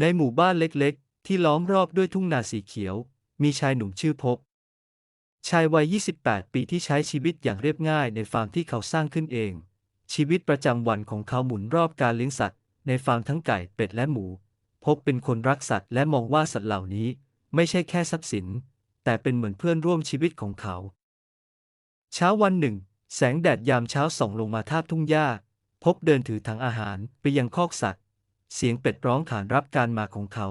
ในหมู่บ้านเล็กๆ ที่ล้อมรอบด้วยทุ่งนาสีเขียว มีชายหนุ่มชื่อพบ ชายวัย 28 ปีที่ใช้ชีวิตอย่างเรียบง่ายในฟาร์มที่เขาสร้างขึ้นเอง ชีวิตประจำวันของเขาหมุนรอบการเลี้ยงสัตว์ ในฟาร์มทั้งไก่เป็ดและหมู พบเป็นคนรักสัตว์และมองว่าสัตว์เหล่านี้ ไม่ใช่แค่ทรัพย์สิน แต่เป็นเหมือนเพื่อนร่วมชีวิตของเขา เช้าวันหนึ่ง แสงแดดยามเช้าส่องลงมาทาบทุ่งหญ้า พบเดินถือถังอาหารไปยังคอกสัตว์ เสียงเป็ดร้องขานรับการมาของเขา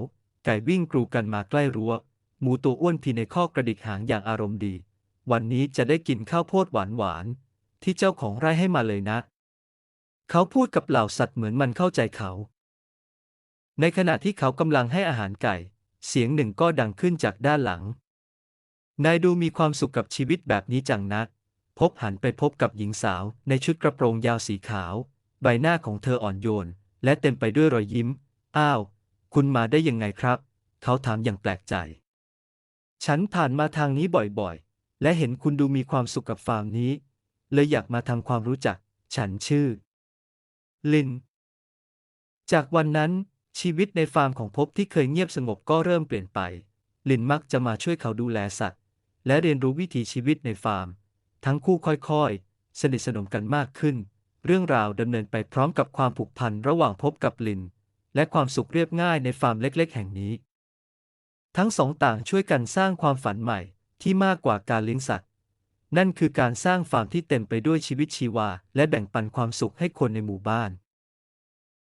ไก่วิ่งกรูกันมาใกล้รั้ว หมูตัวอ้วนพีในคอกระดิกหางอย่างอารมณ์ดี วันนี้จะได้กินข้าวโพดหวานหวานๆที่เจ้าของไร่ให้มาเลยนะ เขาพูดกับเหล่าสัตว์เหมือนมันเข้าใจเขา ในขณะที่เขากำลังให้อาหารไก่ เสียงหนึ่งก็ดังขึ้นจากด้านหลัง นายดูมีความสุขกับชีวิตแบบนี้จังนัก พบหันไปพบกับหญิงสาวในชุดกระโปรงยาวสีขาว ใบหน้าของเธออ่อนโยน และเต็มไปด้วยรอยยิ้ม อ้าว คุณมาได้ยังไงครับ เขาถามอย่างแปลกใจ ฉันผ่านมาทางนี้บ่อยๆ และเห็นคุณดูมีความสุขกับฟาร์มนี้ เลยอยากมาทำความรู้จัก ฉันชื่อ ลิน จากวันนั้น ชีวิตในฟาร์มของพบที่เคยเงียบสงบก็เริ่มเปลี่ยนไป ลินมักจะมาช่วยเขาดูแลสัตว์ และเรียนรู้วิถีชีวิตในฟาร์ม ทั้งคู่ค่อยๆ สนิทสนมกันมากขึ้น เรื่องราวดำเนินไปพร้อมกับความผูกพันระหว่างพบกับลิน และความสุขเรียบง่ายในฟาร์มเล็ก ๆ แห่งนี้ ทั้งสองต่างช่วยกันสร้างความฝันใหม่ที่มากกว่าการเลี้ยงสัตว์ นั่นคือการสร้างฟาร์มที่เต็มไปด้วยชีวิตชีวา และแบ่งปันความสุขให้คนในหมู่บ้าน